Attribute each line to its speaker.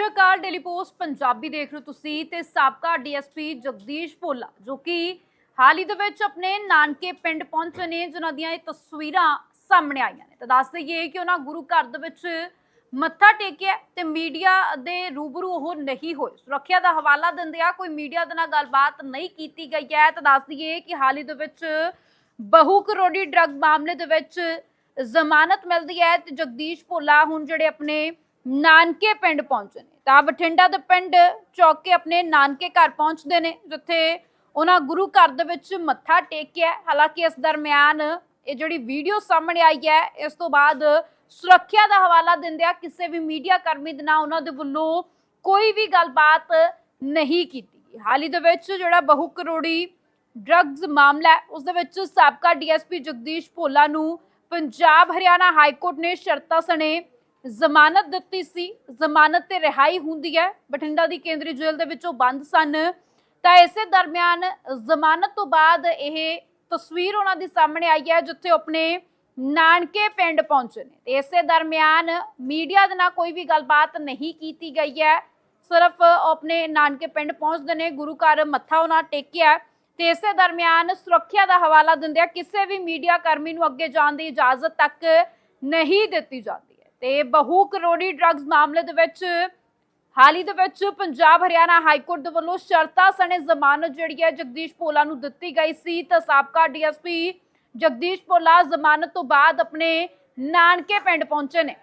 Speaker 1: ਸਤਿ ਸ਼੍ਰੀ ਅਕਾਲ ਡੇਲੀ ਪੋਸਟ ਪੰਜਾਬੀ ਦੇਖ ਰਹੇ ਹੋ ਤੁਸੀਂ ਤੇ ਸਾਬਕਾ ਡੀਐਸਪੀ ਜਗਦੀਸ਼ ਭੋਲਾ, ਜੋ ਕਿ ਹਾਲ ਹੀ ਦੇ ਵਿੱਚ ਆਪਣੇ ਨਾਨਕੇ ਪਿੰਡ ਪਹੁੰਚੇ ਨੇ, ਜਿਨ੍ਹਾਂ ਦੀਆਂ ਇਹ ਤਸਵੀਰਾਂ ਸਾਹਮਣੇ ਆਈਆਂ ਨੇ। ਤਾਂ ਦੱਸ ਦਈਏ ਕਿ ਉਹਨਾਂ ਗੁਰੂ ਘਰ ਦੇ ਵਿੱਚ ਮੱਥਾ ਟੇਕਿਆ ਤੇ ਮੀਡੀਆ ਦੇ ਰੂਬਰੂ ਉਹ ਨਹੀਂ ਹੋਏ। ਸੁਰੱਖਿਆ ਦਾ ਹਵਾਲਾ ਦਿੰਦਿਆਂ ਕੋਈ ਮੀਡੀਆ ਦੇ ਨਾਲ ਗੱਲਬਾਤ ਨਹੀਂ ਕੀਤੀ ਗਈ ਹੈ। ਤਾਂ ਦੱਸ ਦਈਏ ਕਿ ਹਾਲ ਹੀ ਦੇ ਵਿੱਚ ਬਹੁ ਕਰੋੜੀ ਡਰੱਗ ਮਾਮਲੇ ਦੇ ਵਿੱਚ ਜ਼ਮਾਨਤ ਮਿਲਦੀ ਹੈ ਤੇ ਜਗਦੀਸ਼ ਭੋਲਾ ਹੁਣ ਜਿਹੜੇ ਆਪਣੇ ਨਾਨਕੇ ਪਿੰਡ ਪਹੁੰਚੇ ਨੇ। ਤਾਂ ਬਠਿੰਡਾ ਦੇ ਪਿੰਡ ਚੌਕ ਕੇ ਆਪਣੇ ਨਾਨਕੇ ਘਰ ਪਹੁੰਚਦੇ ਨੇ, ਜਿੱਥੇ ਉਹਨਾਂ ਗੁਰੂ ਘਰ ਦੇ ਵਿੱਚ ਮੱਥਾ ਟੇਕਿਆ। ਹਾਲਾਂਕਿ ਇਸ ਦਰਮਿਆਨ ਇਹ ਜਿਹੜੀ ਵੀਡੀਓ ਸਾਹਮਣੇ ਆਈ ਹੈ, ਇਸ ਤੋਂ ਬਾਅਦ ਸੁਰੱਖਿਆ ਦਾ ਹਵਾਲਾ ਦਿੰਦਿਆਂ ਕਿਸੇ ਵੀ ਮੀਡੀਆ ਕਰਮੀ ਦੇ ਨਾਲ ਉਹਨਾਂ ਦੇ ਵੱਲੋਂ ਕੋਈ ਵੀ ਗੱਲਬਾਤ ਨਹੀਂ ਕੀਤੀ ਗਈ। ਹਾਲ ਹੀ ਦੇ ਵਿੱਚ ਜਿਹੜਾ ਬਹੁ ਕਰੋੜੀ ਡਰੱਗਸ ਮਾਮਲਾ ਹੈ, ਉਸ ਦੇ ਵਿੱਚ ਸਾਬਕਾ ਡੀਐਸਪੀ ਜਗਦੀਸ਼ ਭੋਲਾ ਨੂੰ ਪੰਜਾਬ ਹਰਿਆਣਾ ਹਾਈ ਕੋਰਟ ਨੇ ਸ਼ਰਤਾਂ ਸਣੇ ਜ਼ਮਾਨਤ ਦਿੱਤੀ ਸੀ, ਜ਼ਮਾਨਤ ਤੇ ਰਿਹਾਈ ਹੁੰਦੀ ਹੈ, ਬਠਿੰਡਾ ਦੀ ਕੇਂਦਰੀ ਜੇਲ੍ਹ ਦੇ ਵਿੱਚੋਂ ਬੰਦ ਸਨ। ਤਾਂ ਇਸੇ ਦਰਮਿਆਨ ਜ਼ਮਾਨਤ ਤੋਂ ਬਾਅਦ ਇਹ ਤਸਵੀਰ ਉਹਨਾਂ ਦੀ ਸਾਹਮਣੇ ਆਈ ਹੈ, ਜਿੱਥੇ ਆਪਣੇ ਨਾਨਕੇ ਪਿੰਡ ਪਹੁੰਚੇ ਨੇ। ਤੇ ਇਸੇ ਦਰਮਿਆਨ ਮੀਡੀਆ ਦੇ ਨਾਲ ਕੋਈ ਵੀ ਗੱਲਬਾਤ ਨਹੀਂ ਕੀਤੀ ਗਈ ਹੈ, ਸਿਰਫ ਉਹ ਆਪਣੇ ਨਾਨਕੇ ਪਿੰਡ ਪਹੁੰਚਦੇ ਨੇ, ਗੁਰੂ ਘਰ ਮੱਥਾ ਉਹਨਾਂ ਟੇਕਿਆ ਤੇ ਇਸੇ ਦਰਮਿਆਨ ਸੁਰੱਖਿਆ ਦਾ ਹਵਾਲਾ ਦਿੰਦਿਆਂ ਕਿਸੇ ਵੀ ਮੀਡੀਆ ਕਰਮੀ ਨੂੰ ਅੱਗੇ ਜਾਣ ਦੀ ਇਜਾਜ਼ਤ ਤੱਕ ਨਹੀਂ ਦਿੱਤੀ ਜਾਂਦੀ। ਤੇ ਬਹੁ ਕਰੋੜੀ ਡਰੱਗਸ ਮਾਮਲੇ ਦੇ ਵਿੱਚ, ਹਾਲ ਹੀ ਦੇ ਵਿੱਚ ਪੰਜਾਬ ਹਰਿਆਣਾ ਹਾਈ ਕੋਰਟ ਦੇ ਵੱਲੋਂ ਸ਼ਰਤਾਂ ਸਣੇ ਜ਼ਮਾਨਤ ਜਿਹੜੀ ਹੈ ਜਗਦੀਸ਼ ਭੋਲਾ ਨੂੰ ਦਿੱਤੀ ਗਈ ਸੀ ਤਾਂ ਸਾਬਕਾ ਡੀਐਸਪੀ ਜਗਦੀਸ਼ ਭੋਲਾ ਜ਼ਮਾਨਤ ਤੋਂ ਬਾਅਦ ਆਪਣੇ ਨਾਨਕੇ ਪਿੰਡ ਪਹੁੰਚੇ ਨੇ।